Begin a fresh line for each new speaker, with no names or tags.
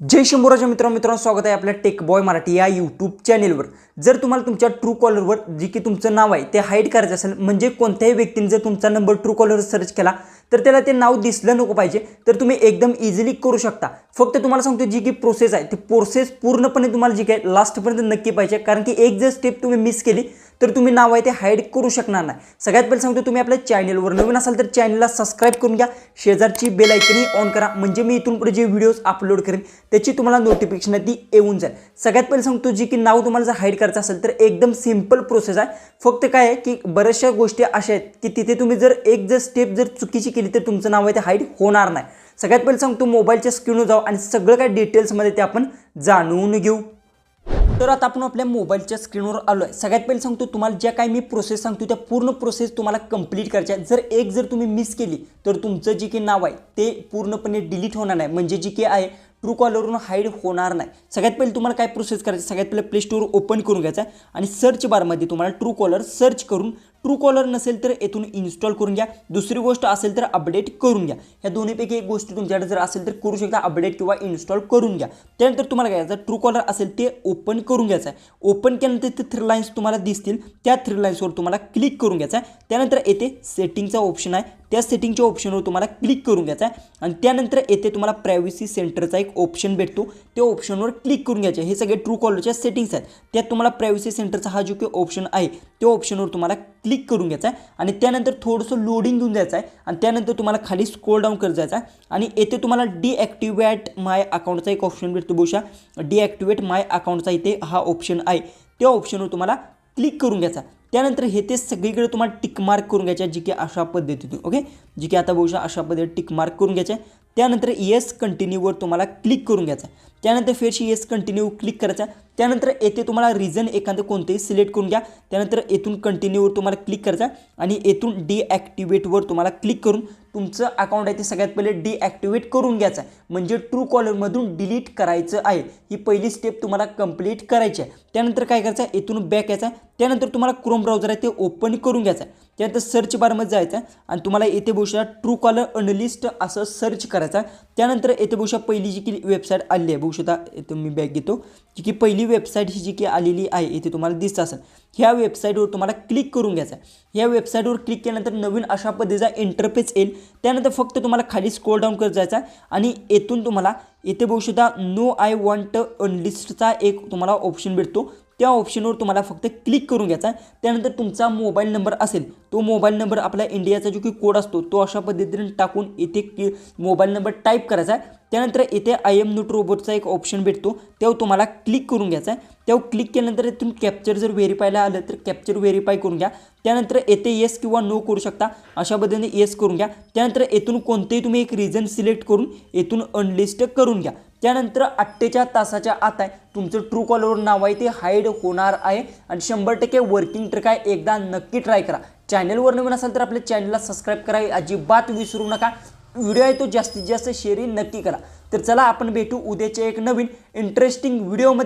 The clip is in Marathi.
जय शंभूराच्या मित्र मित्रांनो स्वागत आहे आपल्या टेक बॉय मराठी या यूट्यूब चॅनेलवर जर तुम्हाला तुमच्या ट्रू कॉलरवर जे की तुमचं नाव आहे ते हाईड करायचं असेल म्हणजे कोणत्याही व्यक्तीने जर तुमचा नंबर ट्रू कॉलरवर सर्च केला तर त्याला ते नाव दिसलं नको पाहिजे तर तुम्ही एकदम इझिली करू शकता. फक्त तुम्हाला सांगतो जी की प्रोसेस आहे ती प्रोसेस पूर्णपणे तुम्हाला जी काय लास्टपर्यंत नक्की पाहिजे कारण की एक जर स्टेप तुम्ही मिस केली तर तुम्ही नाव आहे ते हाईड करू शकणार नाही. सगळ्यात पहिले सांगतो तुम्ही आपल्या चॅनलवर नवीन असाल तर चॅनलला सबस्क्राईब करून घ्या. शेजारची बेल ऐकनही ऑन करा. म्हणजे मी इथून पुढे जे व्हिडिओज अपलोड करेन त्याची तुम्हाला नोटिफिकेशन ती येऊन जाईल. सगळ्यात पहिले सांगतो जी की नाव तुम्हाला जर हाईड करायचं असेल तर एकदम सिंपल प्रोसेस आहे. फक्त काय आहे की बऱ्याचशा गोष्टी अशा आहेत की तिथे तुम्ही जर एक जर स्टेप जर चुकीची केली तर तुमचं नाव आहे ते हाईड होणार नाही. सगळ्यात पहिले सांगतो मोबाईलच्या स्क्रीनवर जाऊ आणि सगळं काय डिटेल्समध्ये ते आपण जाणून घेऊ. तर आता आपण आपल्या मोबाईलच्या स्क्रीनवर आलो आहे सगळ्यात पहिले सांगतो तुम्हाला ज्या काही मी प्रोसेस सांगतो त्या पूर्ण प्रोसेस तुम्हाला कंप्लीट करायच्या जर एक जर तुम्ही मिस केली तर तुमचं जे काही नाव आहे ते पूर्णपणे डिलीट होणार नाही. म्हणजे जी काही आहे ट्रू कॉलरवरून हाईड होणार नाही. सगळ्यात पहिले तुम्हाला काय प्रोसेस करायची? सगळ्यात पहिले प्ले स्टोअर ओपन करून घ्यायचा आहे आणि सर्च बारमध्ये तुम्हाला ट्रू कॉलर सर्च करून ट्रू कॉलर नसेल तर येथून इन्स्टॉल करून घ्या. दुसरी गोष्ट असेल तर अपडेट करून घ्या. ह्या दोन्हीपैकी एक गोष्ट तुमच्याकडे जर असेल तर करू शकता अपडेट किंवा इन्स्टॉल करून घ्या. त्यानंतर तुम्हाला काय करायचं? ट्रू कॉलर असेल ते ओपन करून घ्यायचं आहे. ओपन केल्यानंतर ते थ्री लाईन्स तुम्हाला दिसतील. त्या थ्री लाईन्सवर तुम्हाला क्लिक करून घ्यायचं आहे. त्यानंतर येथे सेटिंगचा ऑप्शन आहे. त्या सेटिंगच्या ऑप्शनवर तुम्हाला क्लिक करून घ्यायचं आहे. आणि त्यानंतर येथे तुम्हाला प्रायव्हसी सेंटरचा एक ऑप्शन भेटतो. त्या ऑप्शनवर क्लिक करून घ्यायचे हे सगळे ट्रू कॉलरच्या सेटिंग्स आहेत. त्यात तुम्हाला प्रायव्हसी सेंटरचा हा जो काही ऑप्शन आहे त्या ऑप्शनवर तुम्हाला क्लिक करून घ्यायचा आहे. आणि त्यानंतर थोडंसं लोडिंग घेऊन जायचं आहे. आणि त्यानंतर तुम्हाला खाली स्क्रोल डाऊन करत जायचं आहे. आणि येथे तुम्हाला डिॲक्टिवेट माय अकाउंटचा एक ऑप्शन भेटतो बहुशा डिॲक्टिवेट माय अकाउंटचा इथे हा ऑप्शन आहे. त्या ऑप्शनवर तुम्हाला क्लिक करून घ्यायचा त्यानंतर हे ते सगळीकडे तुम्हाला टिक मार्क करून घ्यायचे जी की अशा पद्धतीतून ओके जी की आता बहुशा अशा पद्धतीत टिक मार्क करून घ्यायचे त्यानंतर येस कंटिन्यूवर तुम्हाला क्लिक करून घ्यायचं त्यानंतर फेरशी येस कंटिन्यू क्लिक करायचा त्यानंतर येथे तुम्हाला रिझन एखादं कोणतंही सिलेक्ट करून घ्या. त्यानंतर येथून कंटिन्यूवर तुम्हाला क्लिक करायचा आणि येथून डिॲक्टिवेटवर तुम्हाला क्लिक करून तुमचं अकाउंट आहे ते सगळ्यात पहिले डिॲक्टिवेट करून घ्यायचं आहे. म्हणजे ट्रू कॉलरमधून डिलीट करायचं आहे. ही पहिली स्टेप तुम्हाला कंप्लीट करायची आहे. त्यानंतर काय करायचं आहे? इथून बॅक यायचा आहे. त्यानंतर तुम्हाला क्रोम ब्राउझर आहे ते ओपन करून घ्यायचं आहे. त्यानंतर सर्च बारमध्ये जायचं आहे. आणि तुम्हाला येथे बहुशा ट्रू कॉलर अनलिस्ट असं सर्च करायचं आहे. त्यानंतर येथे बहुशा पहिली जी की वेबसाईट आली आहे. बहुशा इथं मी बॅक घेतो. जी की पहिली वेबसाईट ही जी की आलेली आहे इथे तुम्हाला दिसत असेल. ह्या वेबसाईटवर तुम्हाला क्लिक करून घ्यायचं आहे. ह्या वेबसाईटवर क्लिक केल्यानंतर नवीन अशा पद्धतीचा इंटरफेस येईल. त्यानंतर फक्त तुम्हाला खाली स्क्रोल डाऊन करत जायचा आहे आणि येथून तुम्हाला इथे बहुशुद्धा नो आय वॉन्ट अनलिस्टचा एक तुम्हाला ऑप्शन भेटतो. त्या ऑप्शनवर तुम्हाला फक्त क्लिक करून घ्यायचा आहे. त्यानंतर तुमचा मोबाईल नंबर असेल तो मोबाईल नंबर आपला इंडियाचा जो की कोड असतो तो अशा पद्धतीने टाकून इथे मोबाईल नंबर टाईप करायचा आहे. त्यानंतर इथे आय एम नूट रोबोटचा एक ऑप्शन भेटतो. तेव्हा तुम्हाला क्लिक करून घ्यायचा आहे. तेव्हा क्लिक केल्यानंतर इथून कॅप्चर जर व्हेरीफायला आलं तर कॅप्चर व्हेरीफाय करून घ्या. त्यानंतर येथे येस किंवा नो करू शकता. अशा पद्धतीने येस करून घ्या. त्यानंतर येथून कोणतेही तुम्ही एक रिझन सिलेक्ट करून येथून अनलिस्ट करून घ्या. त्यानंतर अठ्ठेचाळ तासाच्या आत आहे. तुमचं ट्रू कॉलरवर नाव आहे. ते हाईड होणार आहे. आणि शंभर टक्के वर्किंग ट्रक आहे. एकदा नक्की ट्राय करा. चॅनलवर नवीन असाल तर आपल्या चॅनलला सबस्क्राईब करा. अजिबात विसरू नका. व्हिडिओ आहे तो जास्तीत जास्त शेअरिंग नक्की करा. तर चला आपण भेटू उद्याच्या एक नवीन इंटरेस्टिंग व्हिडिओमध्ये